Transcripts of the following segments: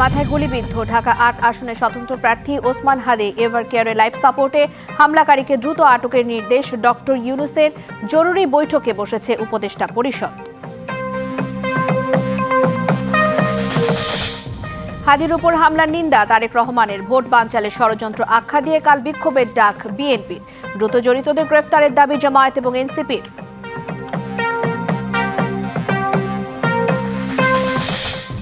মাথায় গুলিবিদ্ধ। ঢাকা আট আসনে স্বতন্ত্র প্রার্থী ওসমান হাদি এভার কেয়ারে লাইফ সাপোর্টে হামলাকারীকে দ্রুত আটকের নির্দেশ ডক্টর ইউনুসের জরুরি বৈঠকে বসেছে উপদেষ্টা পরিষদ। হাদির উপর হামলার নিন্দা, তারেক রহমানের ভোট বানচালের ষড়যন্ত্র আখ্যা দিয়ে কাল বিক্ষোভের ডাক বিএনপির। দ্রুত জড়িতদের গ্রেফতারের দাবি জামায়াত এবং এনসিপির।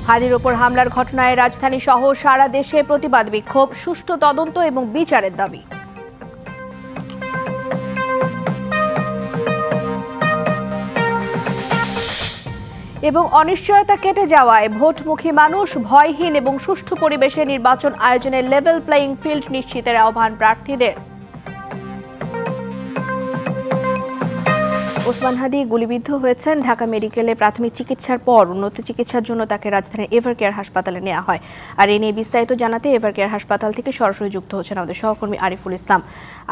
হাদির ওপর হামলার ঘটনায় রাজধানী সহ সারা দেশে প্রতিবাদ বিক্ষোভ, সুষ্ঠু তদন্ত এবং বিচারের দাবি। এবং অনিশ্চয়তা কেটে যাওয়ায় ভোটমুখী মানুষ ভয়হীন এবং সুষ্ঠু পরিবেশে নির্বাচন আয়োজনের লেভেল প্লেয়িং ফিল্ড নিশ্চিতের আহ্বান প্রার্থীদের। ওসমান হাদি গুলিবিদ্ধ হয়েছেন। ঢাকা মেডিকেলে প্রাথমিক চিকিৎসার পর উন্নত চিকিৎসার জন্য তাকে রাজধানীর এভার কেয়ার হাসপাতালে নেওয়া হয়। আর এ নিয়ে বিস্তারিত জানাতে এভার কেয়ার হাসপাতাল থেকে সরাসরি যুক্ত হচ্ছেন আমাদের সহকর্মী আরিফুল ইসলাম।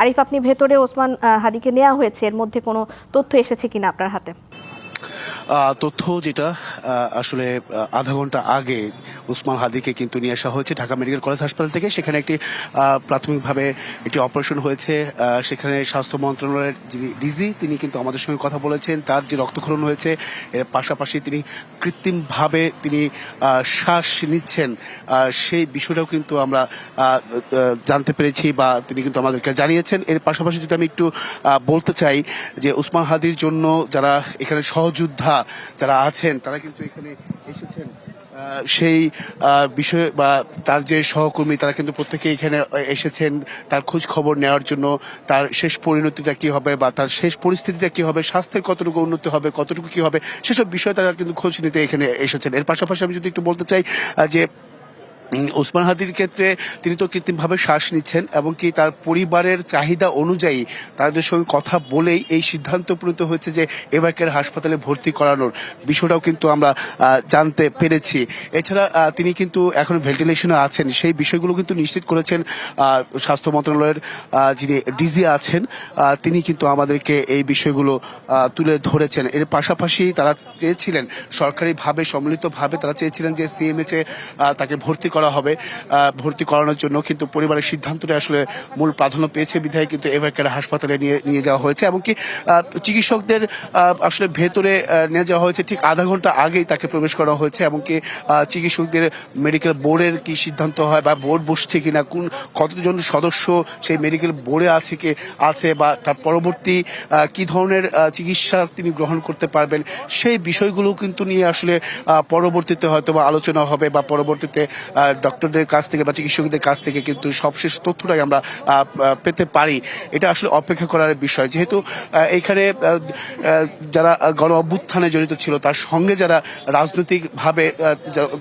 আরিফ, আপনি ভেতরে ওসমান হাদিকে নেওয়া হয়েছে। এর মধ্যে কোনো তথ্য এসেছে কিনা আপনার হাতে? তথ্য যেটা আসলে আধা ঘণ্টা আগে উসমান হাদিকে কিন্তু নিয়ে আসা হয়েছে ঢাকা মেডিকেল কলেজ হাসপাতাল থেকে। সেখানে একটি প্রাথমিকভাবে একটি অপারেশন হয়েছে। সেখানে স্বাস্থ্য মন্ত্রণালয়ের যিনি ডিজি তিনি কিন্তু আমাদের সঙ্গে কথা বলেছেন। তার যে রক্তক্ষরণ হয়েছে, এর পাশাপাশি তিনি কৃত্রিমভাবে তিনি শ্বাস নিচ্ছেন। সেই বিষয়টাও কিন্তু আমরা জানতে পেরেছি বা তিনি কিন্তু আমাদেরকে জানিয়েছেন। এর পাশাপাশি যদি আমি একটু বলতে চাই যে উসমান হাদির জন্য যারা এখানে সহযোদ্ধা যারা আছেন, তারা কিন্তু এখানে এসেছেন। সেই বিষয়ে বা তার যে সহকর্মী, তারা কিন্তু প্রত্যেকে এখানে এসেছেন। তার খোঁজ খবর নেওয়ার জন্য তার শেষ পরিণতিটা কি হবে বা তার শেষ পরিস্থিতিটা কি হবে, স্বাস্থ্যের কতটুকু উন্নতি হবে, কতটুকু কি হবে, সেসব বিষয়ে তারা কিন্তু খোঁজ নিতে এখানে এসেছেন। এর পাশাপাশি আমি যদি একটু বলতে চাই যে ওসমান হাদির ক্ষেত্রে তিনি তো কৃত্রিমভাবে শ্বাস নিচ্ছেন এবং কি তার পরিবারের চাহিদা অনুযায়ী তাদের সঙ্গে কথা বলেই এই সিদ্ধান্ত উপনীত হয়েছে যে এবারকের হাসপাতালে ভর্তি করানোর বিষয়টাও কিন্তু আমরা জানতে পেরেছি। এছাড়া তিনি কিন্তু এখন ভেন্টিলেশনে আছেন, সেই বিষয়গুলো কিন্তু নিশ্চিত করেছেন স্বাস্থ্য মন্ত্রণালয়ের যিনি ডিজি আছেন তিনি কিন্তু আমাদেরকে এই বিষয়গুলো তুলে ধরেছেন। এর পাশাপাশি তারা চেয়েছিলেন, সরকারিভাবে সম্মিলিতভাবে তারা চেয়েছিলেন যে সিএমএচ তাকে ভর্তি করা হবে ভর্তি করানোর জন্য। কিন্তু পরিবারের সিদ্ধান্তটা আসলে মূল প্রাধান্য পেয়েছে বিধায় কিন্তু এভারকেয়ার হাসপাতালে নিয়ে নিয়ে যাওয়া হয়েছে। এমনকি চিকিৎসকদের আসলে ভেতরে নিয়ে যাওয়া হয়েছে ঠিক আধা ঘণ্টা আগেই তাকে প্রবেশ করা হয়েছে। এমনকি চিকিৎসকদের মেডিকেল বোর্ডের কি সিদ্ধান্ত হয় বা বোর্ড বসছে কিনা, কোন, কতজন সদস্য সেই মেডিকেল বোর্ডে আছে কি, আছে বা তার পরবর্তী কি ধরনের চিকিৎসা তিনি গ্রহণ করতে পারবেন, সেই বিষয়গুলো কিন্তু নিয়ে আসলে পরবর্তীতে হয়তো বা আলোচনা হবে বা পরবর্তীতে ডক্টরদের কাছ থেকে বা চিকিৎসকদের কাছ থেকে কিন্তু সবশেষ তথ্যটাই আমরা পেতে পারি। এটা আসলে অপেক্ষা করার বিষয়। যেহেতু এইখানে যারা গণ অভ্যুত্থানে জড়িত ছিল, তার সঙ্গে যারা রাজনৈতিকভাবে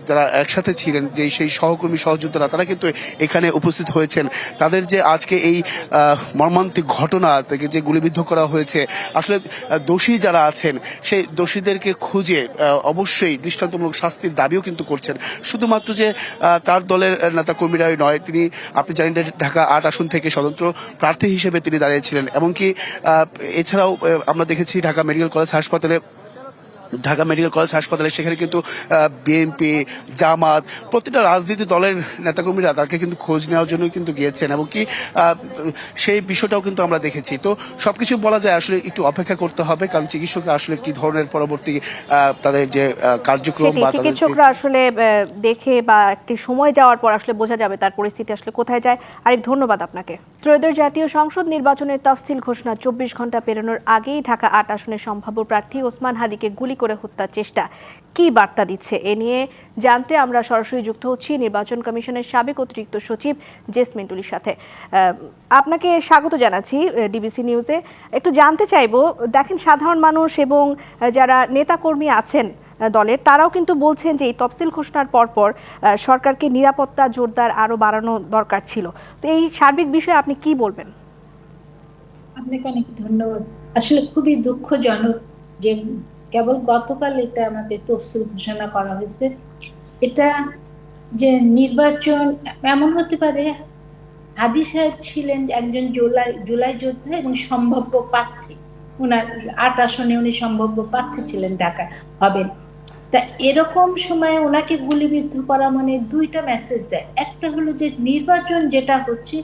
যারা একসাথে ছিলেন যে সেই সহকর্মী, সহযোদ্ধারা, তারা কিন্তু এখানে উপস্থিত হয়েছেন। তাদের যে আজকে এই মর্মান্তিক ঘটনা থেকে যে গুলিবিদ্ধ করা হয়েছে, আসলে দোষী যারা আছেন, সেই দোষীদেরকে খুঁজে অবশ্যই দৃষ্টান্তমূলক শাস্তির দাবিও কিন্তু করছেন। শুধুমাত্র যে তার দলের নেতা কর্মীরা নয়, তিনি আপনি জানেন ঢাকা আট আসন থেকে স্বতন্ত্র প্রার্থী হিসেবে তিনি দাঁড়িয়েছিলেন। এমনকি এছাড়াও আমরা দেখেছি ঢাকা মেডিকেল কলেজ হাসপাতালে ঢাকা মেডিকেল কলেজ হাসপাতালে সেখানে কিন্তু বিএনপি জামাত প্রতিটা রাজনীতি দলের নেতাকর্মীরা তাকে কিন্তু খোঁজ নেওয়ার জন্য কিন্তু গিয়েছেন এবং কি সেই বিষয়টাও কিন্তু আমরা দেখেছি। তো সবকিছু বলা যায় আসলে একটু অপেক্ষা করতে হবে কারণ চিকিৎসকরা আসলে কি ধরনের পরবর্তী তাদের যে কার্যক্রম বা চিকিৎসকরা আসলে দেখে বা একটি সময় যাওয়ার পর আসলে বোঝা যাবে তার পরিস্থিতি আসলে কোথায় যায়। আরেক ধন্যবাদ আপনাকে। ত্রয়োদশ জাতীয় সংসদ নির্বাচনের তফসিল ঘোষণা চব্বিশ ঘণ্টা পেরোনোর আগেই ঢাকা আট আসনের সম্ভাব্য প্রার্থী ওসমান হাদিকে গুলি করে হত্যার চেষ্টা। কি বার্তা দিচ্ছে? এ নিয়ে জানতে আমরা সরাসরি যুক্ত হচ্ছি নির্বাচন কমিশনের সাবেক অতিরিক্ত সচিব জেসমিন টুলির সাথে। আপনাকে স্বাগত জানাচ্ছি ডিবিসি নিউজে। একটু জানতে চাইব, দেখেন সাধারণ মানুষ এবং যারা নেতাকর্মী আছেন দলের, তারাও কিন্তু বলছেন যে এই তফসিল ঘোষণার পরপর সরকারকে নিরাপত্তা, জোরদার আরও বাড়ানো দরকার ছিল। তো এই সার্বিক বিষয়ে আপনি কি বলবেন? আপনাকে অনেক ধন্যবাদ। আসলে খুবই দুঃখজনক যে কেবল গতকাল এটা আমাদের তফসিল ঘোষণা করা হয়েছে। এটা যে নির্বাচন, এমন হতে পারে হাদি সাহেব ছিলেন একজন জুলাই জুলাই যোদ্ধা এবং সম্ভাব্য প্রার্থী। ওনার আট আসনে উনি সম্ভাব্য প্রার্থী ছিলেন ঢাকা হবেন। তা এরকম সময় ওনাকে গুলিবিদ্ধ করা মানে দুইটা মেসেজ দেয়। একটা হলো যে নির্বাচন যেটা হচ্ছে,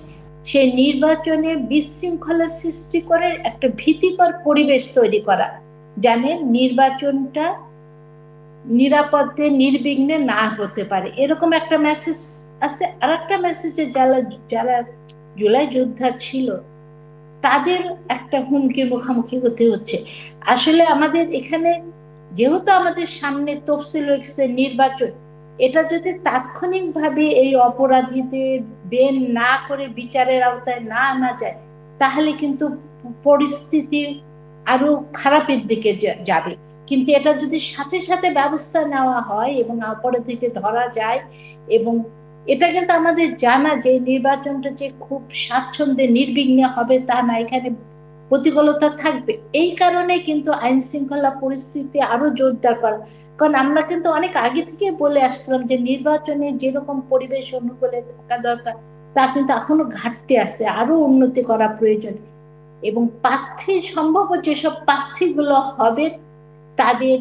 সেই নির্বাচনে বিশৃঙ্খলা সৃষ্টি করে একটা ভীতিকর পরিবেশ তৈরি করা। জানেন নির্বাচনটা নিরাপদে, নির্বিঘ্নে না হতে পারে। এরকম একটা মেসেজ আছে। আর একটা মেসেজে যারা যারা জুলাই যোদ্ধা ছিল, তাদের একটা হুমকির মুখোমুখি হতে হচ্ছে। আসলে আমাদের এখানে যেহেতু আমাদের সামনে তফসিল হয়েছে নির্বাচন, এটা যদি তাৎক্ষণিকভাবে এই অপরাধীদের বেন না করে বিচারের আওতায় না আনা যায়, তাহলে কিন্তু পরিস্থিতি আরও খারাপের দিকে যাবে। কিন্তু এটা যদি সাথে সাথে ব্যবস্থা নেওয়া হয় এবং অপরাধীকে ধরা যায় এবং এটা কিন্তু আমাদের জানা যে নির্বাচনটা যে খুব স্বাচ্ছন্দ্যে নির্বিঘ্নে হবে তা না, এখানে প্রতিকূলতা থাকবে। এই কারণে কিন্তু আইন শৃঙ্খলা পরিস্থিতি আরও জোরদার করা। কারণ আমরা কিন্তু অনেক আগে থেকে বলে আসছিলাম যে নির্বাচনে যেরকম পরিবেশ অনুকূলে থাকা দরকার, তা কিন্তু এখনও ঘাটতি আছে, আরও উন্নতি করা প্রয়োজন। এবং প্রার্থী সম্ভব যেসব প্রার্থীগুলো হবে, তাদের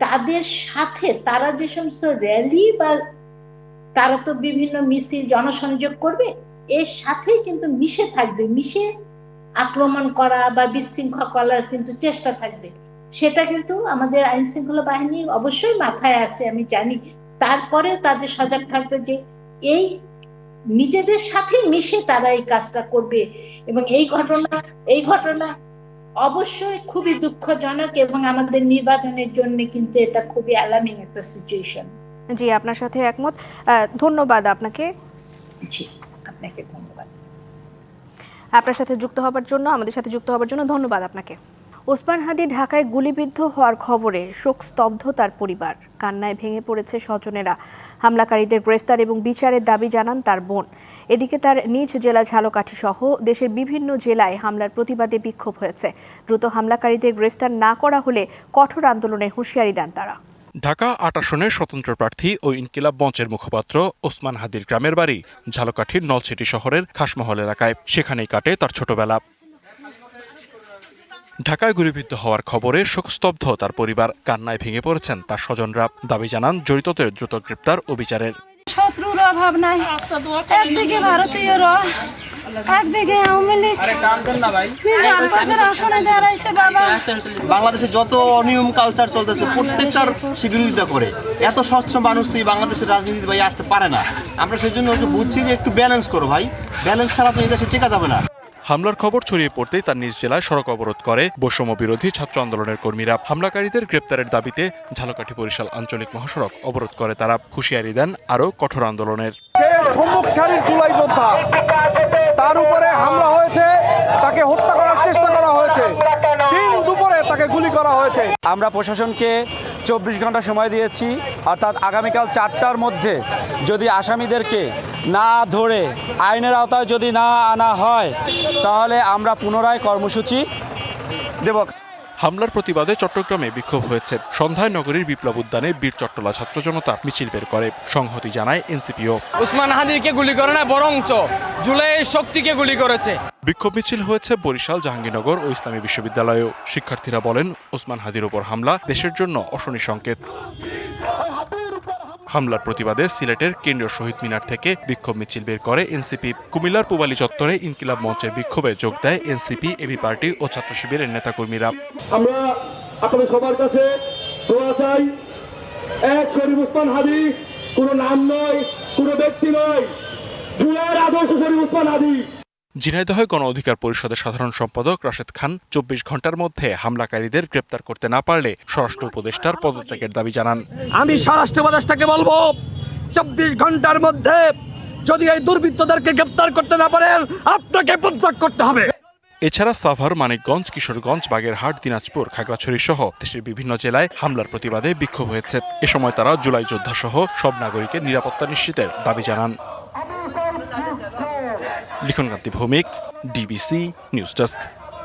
তাদের সাথে তারা যে সমস্ত র্যালি বা তারা তো বিভিন্ন মিছিল জনসংযোগ করবে, এর সাথেই কিন্তু মিশে থাকবে, মিশে আক্রমণ করা বা বিশৃঙ্খলা করার কিন্তু চেষ্টা থাকবে। সেটা কিন্তু আমাদের আইন শৃঙ্খলা বাহিনীর অবশ্যই মাথায় আছে আমি জানি। তারপরেও তাদের সজাগ থাকবে যে এই নিজেদের সাথে মিশে তারা এই কাজটা করবে। এবং এই ঘটনা এই ঘটনা অবশ্যই খুবই দুঃখজনক এবং আমাদের নির্বাচনের জন্য কিন্তু এটা খুবই অ্যালার্মিং একটা সিচুয়েশন জি আপনার সাথে একমত। ধন্যবাদ আপনাকে। জি আপনাকে ধন্যবাদ। আপনার সাথে যুক্ত হবার জন্য আমাদের সাথে যুক্ত হবার জন্য ধন্যবাদ আপনাকে। ওসমান হাদি ঢাকায় গুলিবিদ্ধ হওয়ার খবরে শোক স্তব্ধ তার পরিবার। কান্নায় ভেঙে পড়েছে স্বজনেরা। হামলাকারীদের গ্রেফতার এবং বিচারের দাবি জানান তার বোন। এদিকে তার নিজ জেলা ঝালকাঠি সহ দেশের বিভিন্ন জেলায় হামলার প্রতিবাদে বিক্ষোভ হয়েছে। দ্রুত হামলাকারীদের গ্রেফতার না করা হলে কঠোর আন্দোলনের হুঁশিয়ারি দেন তারা। ঢাকা আট আসনের স্বতন্ত্র প্রার্থী ও ইনকিলাব মঞ্চের মুখপাত্র ওসমান হাদির গ্রামের বাড়ি, ঝালকাঠির নলছিটি শহরের খাসমহল এলাকায়। সেখানেই কাটে তার ছোটবেলা। ঢাকায় গুলিবিদ্ধ হওয়ার খবরে শোকস্তব্ধ তার পরিবার কান্নায় ভেঙে পড়েছেন তার স্বজনরা। দাবি জানান জড়িতদের দ্রুত গ্রেপ্তার ও বিচারের শত্রুর অভাব নাই। একদিকে ভারতীয়রা একদিকে আওয়ামী লীগ। আসনে দাঁড়াইছে বাবা। বাংলাদেশে যত অনিয়ম কালচার চলতেছে প্রত্যেকটার সে বিরোধিতা করে। এত স্বচ্ছ মানুষ তো এই বাংলাদেশের রাজনীতি ভাই আসতে পারে না। আমরা সেই জন্য ওকে বুঝছি যে একটু ব্যালেন্স করো ভাই। ব্যালেন্স ছাড়া তো এই দেশে টেকা যাবে না। হামলার খবর ছড়িয়ে পড়তেই তার নিজ জেলায় সড়ক অবরোধ করে। বৈষম্য বিরোধী ছাত্র আন্দোলনের কর্মীরা হামলাকারীদের গ্রেপ্তারের দাবিতে ঝালকাঠি বরিশাল আঞ্চলিক মহাসড়ক অবরোধ করে। তারা হুঁশিয়ারি দেন আরও কঠোর আন্দোলনের। হয়েছে আমরা প্রশাসনকে চব্বিশ ঘণ্টা সময় দিয়েছি, অর্থাৎ আগামীকাল চারটার মধ্যে যদি আসামিদেরকে না ধরে, আইনের আওতায় যদি না আনা হয়, তাহলে আমরা পুনরায় কর্মসূচি দেব। হামলার প্রতিবাদে চট্টগ্রামে বিক্ষোভ হয়েছে। সন্ধ্যায় নগরীর বিপ্লব উদ্যানে বীর চট্টলা ছাত্র জনতা মিছিল বের করে সংহতি জানায় এনসিপিও। উসমান হাদিকে গুলি করে না বরঞ্চ জুলাইয়ের শক্তিকে গুলি করেছে। বিক্ষোভ মিছিল হয়েছে বরিশাল জাহাঙ্গীরনগর ও ইসলামী বিশ্ববিদ্যালয়েও। শিক্ষার্থীরা বলেন ওসমান হাদির ওপর হামলা দেশের জন্য অশনি সংকেত। হামলার প্রতিবাদে সিলেটের কেন্দ্রীয় শহীদ মিনার থেকে বিক্ষোভ মিছিল বের করে এনসিপি। কুমিল্লার পুবালি চত্বরে ইনকিলাব মঞ্চের বিক্ষোভে যোগ দেয় এনসিপি, এবি পার্টি ও ছাত্র শিবিরের নেতাকর্মীরা। আমরা আপনাদের সবার কাছে দোয়া চাই, এক শরীফ উসমান হাদি, কোনো নাম নয়, কোনো ব্যক্তি নয়, জুলাইয়ের আদর্শ শরীফ উসমান হাদি। ঝিনাইদহে গণ অধিকার পরিষদের সাধারণ সম্পাদক রাশেদ খান চব্বিশ ঘণ্টার মধ্যে হামলাকারীদের গ্রেপ্তার করতে না পারলে স্বরাষ্ট্র উপদেষ্টার পদত্যাগের দাবি জানান। আমি স্বরাষ্ট্র উপদেষ্টাকে বলব চব্বিশ ঘণ্টার মধ্যে যদি এই দুর্বৃত্তদেরকে গ্রেপ্তার করতে না পারেন আপনাকে পদত্যাগ করতে হবে। এছাড়া সাভার মানিকগঞ্জ কিশোরগঞ্জ বাগেরহাট দিনাজপুর খাগড়াছড়ি সহ দেশের বিভিন্ন জেলায় হামলার প্রতিবাদে বিক্ষোভ হয়েছে। এ সময় তারা জুলাই যোদ্ধা সহ সব নাগরিকের নিরাপত্তা নিশ্চিতের দাবি জানান। Likhonkanti Bhowmik DBC news desk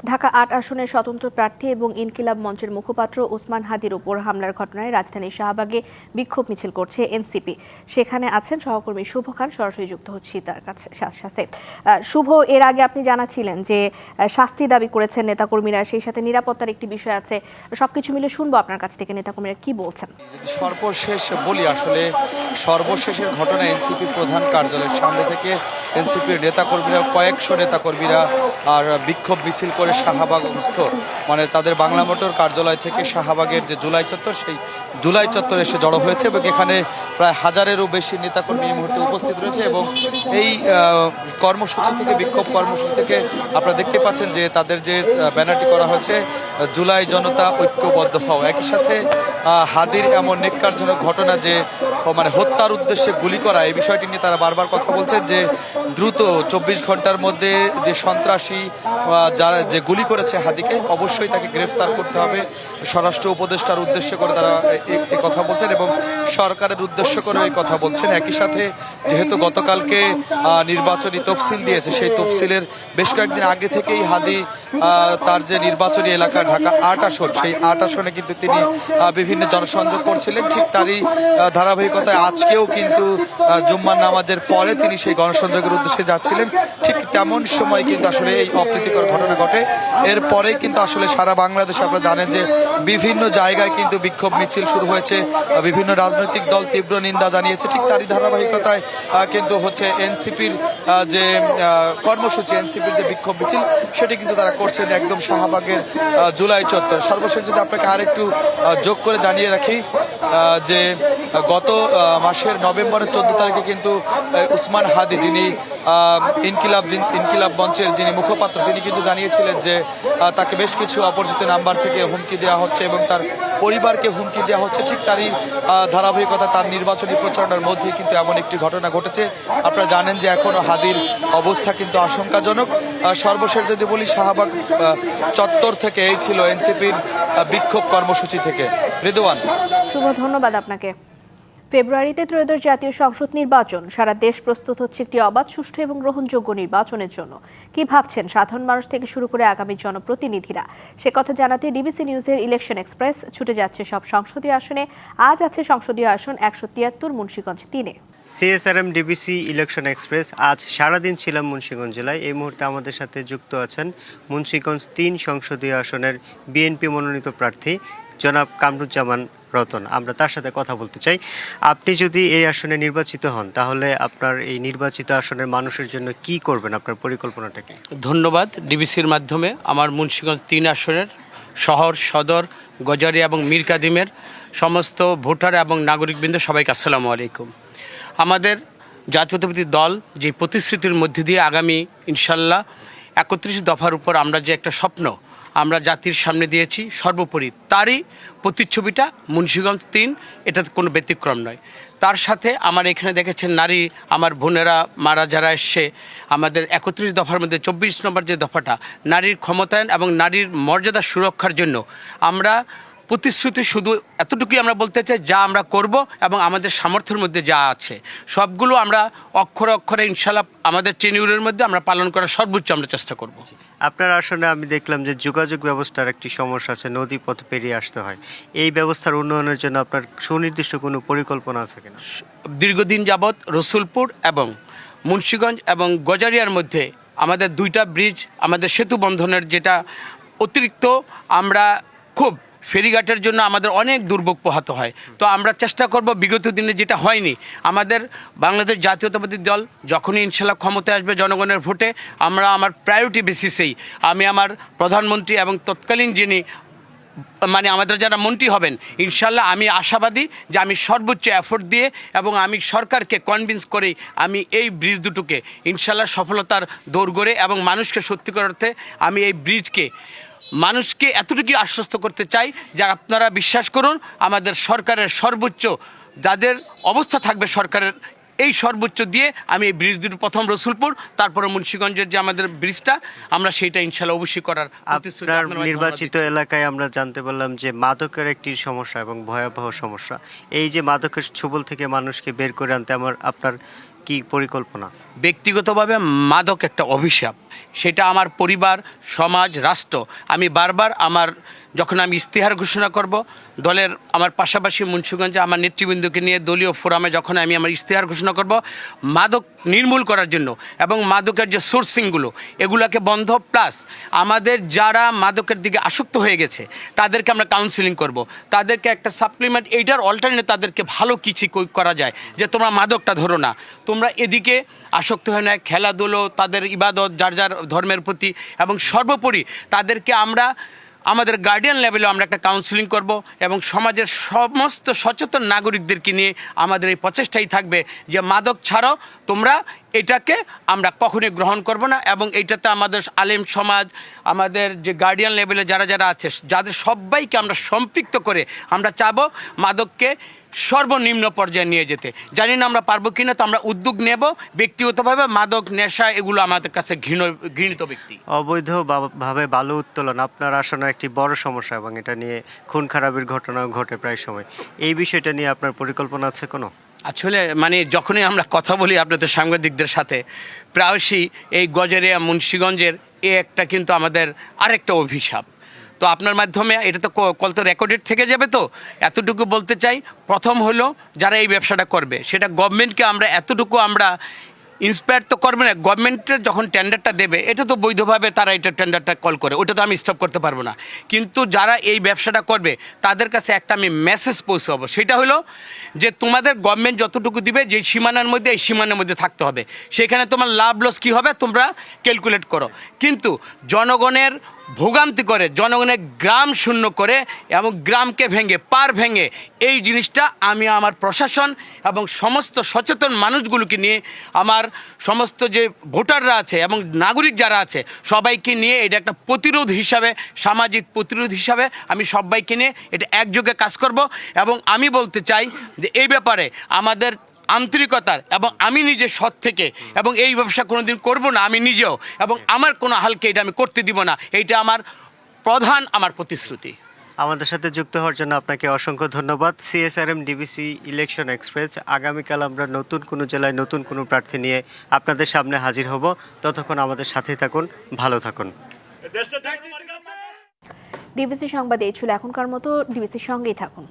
Dhaka আট আসনের স্বতন্ত্র প্রার্থী এবং ইনকিলাব মঞ্চের মুখপাত্র ওসমান হাদির উপর হামলার ঘটনায় রাজধানীর শাহবাগে বিক্ষোভ মিছিল করছে এনসিপি। সেখানে আছেন সহকর্মী শুভ খান, সরাসরি যুক্ত হচ্ছি তার কাছে, সাথে শুভ, এর আগে আপনি জানাচ্ছিলেন যে শাস্তি দাবি করেছেন নেতাকর্মীরা, সেই সাথে নিরাপত্তার একটি বিষয় আছে। সবকিছু মিলে শুনব আপনার কাছ থেকে, নেতাকর্মীরা কি বলছেন? সর্বশেষ বলি আসলে, সর্বশেষের ঘটনা এনসিপি প্রধান কার্যালয়ের সামনে থেকে এনসিপির নেতাকর্মীরা, কয়েকশো নেতাকর্মীরা আর বিক্ষোভ মিছিল করে শাহবাগস্থ। মানে তাদের বাংলা মোটর কার্যালয় থেকে শাহবাগের যে জুলাই চত্বর, সেই জুলাই চত্বর এসে জড়ো হয়েছে এবং এখানে প্রায় হাজারেরও বেশি নেতাকর্মী এই মুহূর্তে উপস্থিত রয়েছে এবং এই কর্মসূচি থেকে, বিক্ষোভ কর্মসূচি থেকে আপনারা দেখতে পাচ্ছেন যে তাদের যে ব্যানারটি করা হয়েছে, জুলাই জনতা ঐক্যবদ্ধ হও। একই সাথে হাদির এমন নেককারজনক ঘটনা যে মানে হত্যার উদ্দেশ্যে গুলি করা এই বিষয়টি নিয়ে তারা বারবার কথা বলছেন যে দ্রুত চব্বিশ ঘণ্টার মধ্যে যে সন্ত্রাসী যারা যে গুলি করেছে হাদিকে অবশ্যই তাকে গ্রেফতার করতে হবে। স্বরাষ্ট্র উপদেষ্টার উদ্দেশ্য করে তারা এ- এ কথা বলছেন এবং সরকারের উদ্দেশ্য করে এই কথা বলছেন। একই সাথে যেহেতু গতকালকে নির্বাচনী তফসিল দিয়েছে সেই তফসিলের বেশ কয়েকদিন আগে থেকেই হাদি তার যে নির্বাচনী এলাকা ঢাকা আট আসন সেই আট আসনে কিন্তু তিনি আহ, বিভিন্ন জনসংযোগ করছিলেন, ঠিক তারই ধারাবাহিকতায় আজকেও কিন্তু জুম্মার নামাজের পরে তিনি সেই গণসংযোগের উদ্দেশ্যে যাচ্ছিলেন। ঠিক তেমন সময় কিন্তু আসলে এই অপ্রীতিকর ঘটনা ঘটে। এরপরে কিন্তু আসলে সারা বাংলাদেশে আপনারা জানেন যে বিভিন্ন জায়গায় কিন্তু বিক্ষোভ মিছিল শুরু হয়েছে বিভিন্ন রাজনৈতিক দল তীব্র নিন্দা জানিয়েছে। ঠিক তারই ধারাবাহিকতায় কিন্তু হচ্ছে এনসিপির যে কর্মসূচি, এনসিপির যে বিক্ষোভ মিছিল, সেটি কিন্তু তারা করছেন একদম শাহবাগের জুলাই চত্বর। সর্বশেষ যদি আপনাকে আরেকটু যোগ করে জানিয়ে রাখি যে গত মাসের নভেম্বরের চোদ্দ তারিখে কিন্তু উসমান হাদি যিনি ইনকিলাব ইনকিলাব মঞ্চের যিনি মুখপাত্র, তিনি কিন্তু জানিয়েছিলেন যে তাকে বেশ কিছু অপরিচিত নাম্বার থেকে হুমকি দেওয়া হচ্ছে এবং তার পরিবারকে হুমকি দেওয়া হচ্ছে। ঠিক তারই ধারাবাহিকতা তার নির্বাচনী প্রচারণার মধ্যেই কিন্তু এমন একটি ঘটনা ঘটেছে। আপনারা জানেন যে এখনও হাদির অবস্থা কিন্তু আশঙ্কাজনক। সর্বশেষ যদি বলি, শাহবাগ চত্বর থেকে এই ছিল এনসিপির বিক্ষোভ কর্মসূচি থেকে। রিদওয়ান। শুভ ধন্যবাদ আপনাকে। ফেব্রুয়ারিতে ত্রয়োদশ জাতীয় সংসদ নির্বাচন। সারা দেশ প্রস্তুত হচ্ছে একটি অবাধ, সুষ্ঠু এবং গ্রহণযোগ্য নির্বাচনের জন্য। কি ভাবছেন সাধারণ মানুষ থেকে শুরু করে আগামী জনপ্রতিনিধিরা? সে কথা জানাতে ডিবিসি নিউজের ইলেকশন এক্সপ্রেস ছুটে যাচ্ছে সব সংসদীয় আসনে। আজ আছে সংসদীয় আসন একশো তিয়াত্তর, মুন্সীগঞ্জ তিনে। সিএসআরএম ডিবিসি ইলেকশন এক্সপ্রেস, আজ সারাদিন ছিলাম মুন্সিগঞ্জ জেলায়। এই মুহূর্তে আমাদের সাথে যুক্ত আছেন মুন্সিগঞ্জ তিন সংসদীয় আসনের বিএনপি মনোনীত প্রার্থী জনাব কামরুজ্জামান রতন, আমরা তার সাথে কথা বলতে চাই। আপনি যদি এই আসনে নির্বাচিত হন, তাহলে আপনার এই নির্বাচিত আসনের মানুষের জন্য কি করবেন? আপনার পরিকল্পনাটা কি? ধন্যবাদ ডিবিসির মাধ্যমে আমার মুন্সিগঞ্জ তিন আসনের শহর, সদর গজারি এবং মীর কাদিমের সমস্ত ভোটার এবং নাগরিকবৃন্দ সবাইকে আসসালামু আলাইকুম। আমাদের জাতীয়তাবাদী দল যে প্রতিশ্রুতির মধ্যে দিয়ে আগামী ইনশাল্লাহ একত্রিশ দফার উপর আমরা যে একটা স্বপ্ন আমরা জাতির সামনে দিয়েছি সর্বোপরি। তারই প্রতিচ্ছবিটা মুন্সীগঞ্জ তিন, এটা কোনো ব্যতিক্রম নয়। তার সাথে আমার এখানে দেখেছেন নারী, আমার বোনেরা, মারা যারা এসছে, আমাদের একত্রিশ দফার মধ্যে চব্বিশ নম্বর যে দফাটা, নারীর ক্ষমতায়ন এবং নারীর মর্যাদা সুরক্ষার জন্য আমরা প্রতিশ্রুতি শুধু এতটুকুই আমরা বলতে চাই যা আমরা করব এবং আমাদের সামর্থ্যের মধ্যে যা আছে। সবগুলো আমরা অক্ষরে অক্ষরে ইনশাল্লাহ আমাদের টেনিউরের মধ্যে আমরা পালন করার সর্বোচ্চ আমরা চেষ্টা করব। আপনার আসনে আমি দেখলাম যে যোগাযোগ ব্যবস্থার একটি সমস্যা আছে নদী পথ পেরিয়ে আসতে হয়। এই ব্যবস্থার উন্নয়নের জন্য আপনার সুনির্দিষ্ট কোনো পরিকল্পনা আছে কিনা? দীর্ঘদিন যাবৎ রসুলপুর এবং মুন্সীগঞ্জ এবং গজারিয়ার মধ্যে আমাদের দুইটা ব্রিজ আমাদের সেতু বন্ধনের যেটা অতিরিক্ত আমরা খুব ফেরিঘাটের জন্য আমাদের অনেক দুর্ভোগ পোহাতে হয়। তো আমরা চেষ্টা করব বিগত দিনে যেটা হয়নি, আমাদের বাংলাদেশ জাতীয়তাবাদী দল যখনই ইনশাল্লাহ ক্ষমতায় আসবে জনগণের ভোটে, আমরা আমার প্রায়োরিটি বেসিসেই আমি আমার প্রধানমন্ত্রী এবং তৎকালীন যিনি মানে আমাদের যারা মন্ত্রী হবেন, ইনশাল্লাহ আমি আশাবাদী যে আমি সর্বোচ্চ এফোর্ট দিয়ে এবং আমি সরকারকে কনভিন্স করে আমি এই ব্রিজ দুটোকে ইনশাল্লাহ সফলতার দৌড় গড়ে এবং মানুষকে সত্যিকার অর্থে আমি এই ব্রিজকে মানুষকে এতটুকু আশ্বস্ত করতে চাই যে আপনারা বিশ্বাস করুন আমাদের সরকারের সর্বোচ্চ যাদের অবস্থা থাকবে সরকারের এই সর্বোচ্চ দিয়ে আমি এই ব্রিজ দুটো প্রথম রসুলপুর তারপরে মুন্সীগঞ্জের যে আমাদের ব্রিজটা আমরা সেইটা ইনশাল্লাহ অবশ্যই করার আপনার নির্বাচিত এলাকায় আমরা জানতে পারলাম যে মাদকের একটি সমস্যা এবং ভয়াবহ সমস্যা। এই যে মাদকের ছবল থেকে মানুষকে বের করে আনতে আমার আপনার কি পরিকল্পনা? ব্যক্তিগতভাবে মাদক একটা অভিশাপ। সেটা আমার পরিবার সমাজ রাষ্ট্র। আমি বারবার আমার যখন আমি ইস্তেহার ঘোষণা করব, দলের আমার পাশাপাশি মুন্সিগঞ্জে আমার নেতৃবৃন্দকে নিয়ে দলীয় ফোরামে যখন আমি আমার ইস্তেহার ঘোষণা করব, মাদক নির্মূল করার জন্য এবং মাদকের যে সোর্সিংগুলো এগুলোকে বন্ধ প্লাস আমাদের যারা মাদকের দিকে আসক্ত হয়ে গেছে, তাদেরকে আমরা কাউন্সিলিং করব। তাদেরকে একটা সাপ্লিমেন্ট এইটার অল্টারনেট তাদেরকে ভালো কিছু করা যায়, যে তোমরা মাদকটা ধরো না। তোমরা এদিকে আসক্ত হয় না, খেলাধুলো, তাদের ইবাদত, যার যার ধর্মের প্রতি, এবং সর্বোপরি তাদেরকে আমরা আমাদের গার্ডিয়ান লেভেলেও আমরা একটা কাউন্সিলিং করব এবং সমাজের সমস্ত সচেতন নাগরিকদেরকে নিয়ে আমাদের এই প্রচেষ্টাই থাকবে যে মাদক ছাড়াও তোমরা এটাকে আমরা কখনোই গ্রহণ করব না এবং এটাতে আমাদের আলেম সমাজ, আমাদের যে গার্ডিয়ান লেভেলে যারা যারা আছে, যাদের সবাইকে আমরা সম্পৃক্ত করে আমরা চাবো মাদককে সর্বনিম্ন পর্যায়ে নিয়ে যেতে। জানি না আমরা পারব কিনা তো আমরা উদ্যোগ নেব ব্যক্তিগতভাবে মাদক নেশা এগুলো আমাদের কাছে ঘৃণ ঘৃণিত ব্যক্তি। অবৈধ বা- ভাবে বালু উত্তোলন আপনার আসনে একটি বড় সমস্যা এবং এটা নিয়ে খুন খারাপের ঘটনাও ঘটে প্রায় সময়। এই বিষয়টা নিয়ে আপনার পরিকল্পনা আছে কোনো? আসলে মানে যখনই আমরা কথা বলি আপনাদের সাংবাদিকদের সাথে প্রায়শই এই গজেরিয়া মুন্সীগঞ্জের এ একটা কিন্তু আমাদের আরেকটা অভিশাপ। তো আপনার মাধ্যমে এটা তো কল তো রেকর্ডেড থেকে যাবে তো, এতটুকু বলতে চাই, প্রথম হলো যারা এই ব্যবসাটা করবে, সেটা গভর্নমেন্টকে আমরা এতটুকু আমরা ইন্সপায়ার তো করবে না গভর্নমেন্টের যখন টেন্ডারটা দেবে, এটা তো বৈধভাবে তারা এটা টেন্ডারটা কল করে, ওটা তো আমি স্টপ করতে পারব না। কিন্তু যারা এই ব্যবসাটা করবে, তাদের কাছে একটা আমি মেসেজ পৌঁছাবো, সেটা হলো যে তোমাদের গভর্নমেন্ট যতটুকু দিবে যে সীমানার মধ্যে, এই সীমানার মধ্যে থাকতে হবে। সেখানে তোমার লাভ লস কী হবে, তোমরা ক্যালকুলেট করো। কিন্তু জনগণের ভোগান্তি করে, জনগণের গ্রাম শূন্য করে এবং গ্রামকে ভেঙে, পার ভেঙে এই জিনিসটা আমি আমার প্রশাসন এবং সমস্ত সচেতন মানুষগুলোকে নিয়ে আমার সমস্ত যে ভোটাররা আছে এবং নাগরিক যারা আছে, সবাইকে নিয়ে এটা একটা প্রতিরোধ হিসাবে, সামাজিক প্রতিরোধ হিসাবে আমি সবাইকে নিয়ে এটা একযোগে কাজ করব এবং আমি বলতে চাই যে এই ব্যাপারে আমাদের আন্তরিকতার এবং আমি নিজে সৎ থেকে এবং এই ব্যবসা কোনোদিন করব না আমি নিজেও এবং আমার কোনো হালকে এটা আমি করতে দিব না এইটা আমার প্রধান আমার প্রতিশ্রুতি। আমাদের সাথে যুক্ত হওয়ার জন্য আপনাকে অসংখ্য ধন্যবাদ। সিএসআরএম ডিবিসি ইলেকশন এক্সপ্রেস আগামীকাল আমরা নতুন কোনো জেলায় নতুন কোনো প্রার্থী নিয়ে আপনাদের সামনে হাজির হব। ততক্ষণ আমাদের সাথে থাকুন ভালো থাকুন। ডিবিসি সংবাদ এই ছিল এখনকার মতো ডিবিসির সঙ্গেই থাকুন।